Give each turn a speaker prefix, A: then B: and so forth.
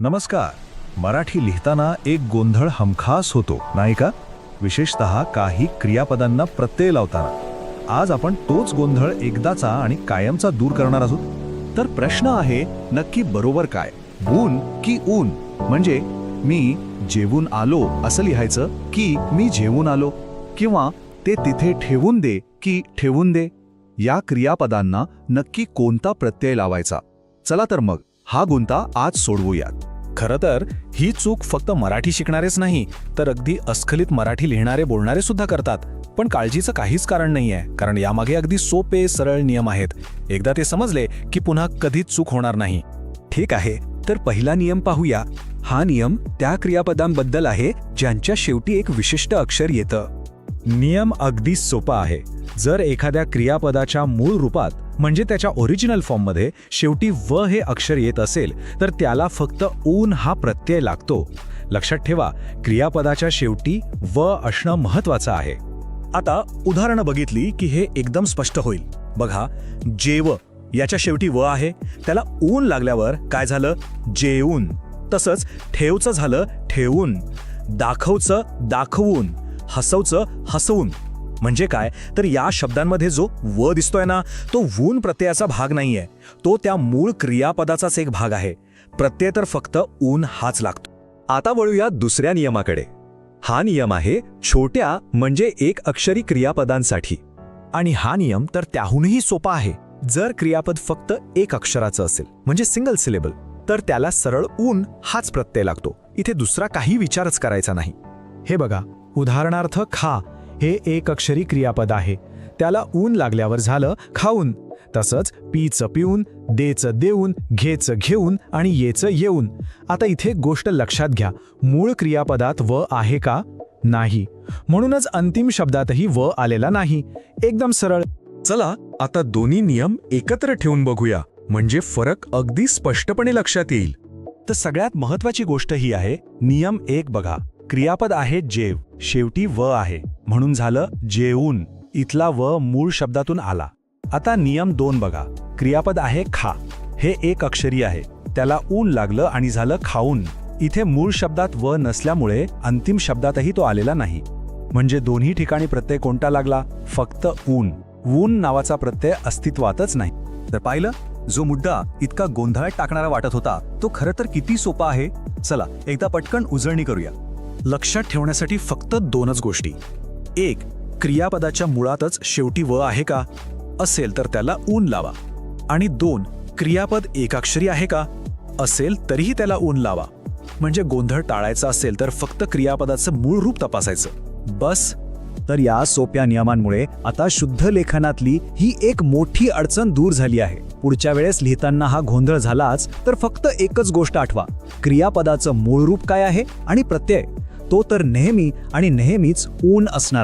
A: नमस्कार. मराठी लिहिताना एक गोंधळ हमखास होतो नाही का? विशेषतः काही क्रियापदांना प्रत्यय लावताना. आज आपण तोच गोंधळ एकदाचा आणि कायमचा दूर करणार आहोत. तर प्रश्न आहे नक्की बरोबर काय? ऊन की ऊन? म्हणजे मी जेवून आलो असं लिहायचं की मी जेवून आलो? किंवा ते तिथे ठेवून दे की ठेवून दे? या क्रियापदांना नक्की कोणता प्रत्यय लावायचा? चला तर मग. हा गुंता आज सोडवूयात.
B: खरं तर ही चूक फक्त मराठी शिकणारेच नाही तर अगदी अस्खलित मराठी लिहिणारे बोलणारे सुद्धा करतात. पण काळजीचं काहीच कारण नाहीये कारण यामागे अगदी सोपे सरळ नियम आहेत. एकदा ते समजले की पुन्हा कधीच चूक होणार नाही.
C: ठीक आहे तर पहिला नियम पाहूया. हा नियम त्या क्रियापदांबद्दल आहे ज्यांच्या शेवटी एक विशिष्ट अक्षर येतं.
B: नियम अगदी सोपा आहे. जर एखाद्या क्रियापदाच्या मूळ रूपात म्हणजे त्याच्या ओरिजिनल फॉर्ममध्ये शेवटी व हे अक्षर येत असेल तर त्याला फक्त ऊन हा प्रत्यय लागतो. लक्षात ठेवा क्रियापदाच्या शेवटी व असणं महत्वाचं आहे. आता उदाहरणं बघितली की हे एकदम स्पष्ट होईल. बघा जेव याच्या शेवटी व आहे. त्याला ऊन लागल्यावर काय झालं? जेऊन. तसंच ठेवचं झालं ठेवून. दाखवचं दाखवून. हसवचं हसवून. म्हणजे काय? तर या शब्दांमध्ये जो व दिसतोय ना तो वून प्रत्ययाचा भाग नाहीये. तो त्या मूळ क्रियापदाचाच एक भाग आहे. प्रत्यय तर फक्त ऊन हाच लागतो.
C: आता वळूया दुसऱ्या नियमाकडे. हा नियम आहे छोट्या म्हणजे एक अक्षरी क्रियापदांसाठी.
B: आणि हा नियम तर त्याहूनही सोपा आहे. जर क्रियापद फक्त एक अक्षराचं असेल म्हणजे सिंगल सिलेबल तर त्याला सरळ ऊन हाच प्रत्यय लागतो. इथे दुसरा काही विचारच करायचा नाही. हे बघा. उदाहरणार्थ खा हे एक अक्षरी क्रियापद आहे. त्याला ऊन लागल्यावर झालं खाऊन. तसंच पीचं पिऊन देचं देऊन घेचं घेऊन आणि येचं येऊन. आता इथे गोष्ट लक्षात घ्या. मूळ क्रियापदात व आहे का? नाही. म्हणूनच अंतिम शब्दातही व आलेला नाही. एकदम सरळ.
C: चला आता दोन्ही नियम एकत्र ठेवून बघूया. म्हणजे फरक अगदी स्पष्टपणे लक्षात येईल.
B: तर सगळ्यात महत्वाची गोष्ट ही आहे नियम एक बघा. क्रियापद आहे जेव. शेवटी व आहे. म्हणून झालं जेऊन. इथला व मूळ शब्दातून आला. आता नियम दोन बघा. क्रियापद आहे खा. हे एक अक्षरी आहे. त्याला ऊन लागलं आणि झालं खाऊन. इथे मूळ शब्दात व नसल्यामुळे अंतिम शब्दातही तो आलेला नाही. म्हणजे दोन्ही ठिकाणी प्रत्यय कोणता लागला? फक्त ऊन. ऊन नावाचा प्रत्यय अस्तित्वातच नाही.
A: तर पाहिलं? जो मुद्दा इतका गोंधळात टाकणारा वाटत होता तो खरं तर किती सोपा आहे? चला एकदा पटकन उजळणी करूया.
B: लक्षात ठेवण्यासाठी फक्त दोनच गोष्टी. एक क्रियापदाच्या मुळातच शेवटी व आहे का? असेल तर त्याला ऊन लावा. आणि दोन क्रियापद एकाक्षरी आहे का? असेल तरीही त्याला ऊन लावा. म्हणजे गोंधळ टाळायचा असेल तर फक्त क्रियापदाचं मूळ रूप तपासायचं. बस.
A: तर या सोप्या नियमांमुळे आता शुद्ध लेखनातली ही एक मोठी अडचण दूर झाली आहे. पुढच्या वेळेस लिहिताना हा गोंधळ झालाच तर फक्त एकच गोष्ट आठवा. क्रियापदाचं मूळ रूप काय आहे? आणि प्रत्यय. तो तर नेहमी आणि नेहमीच ऊन असणार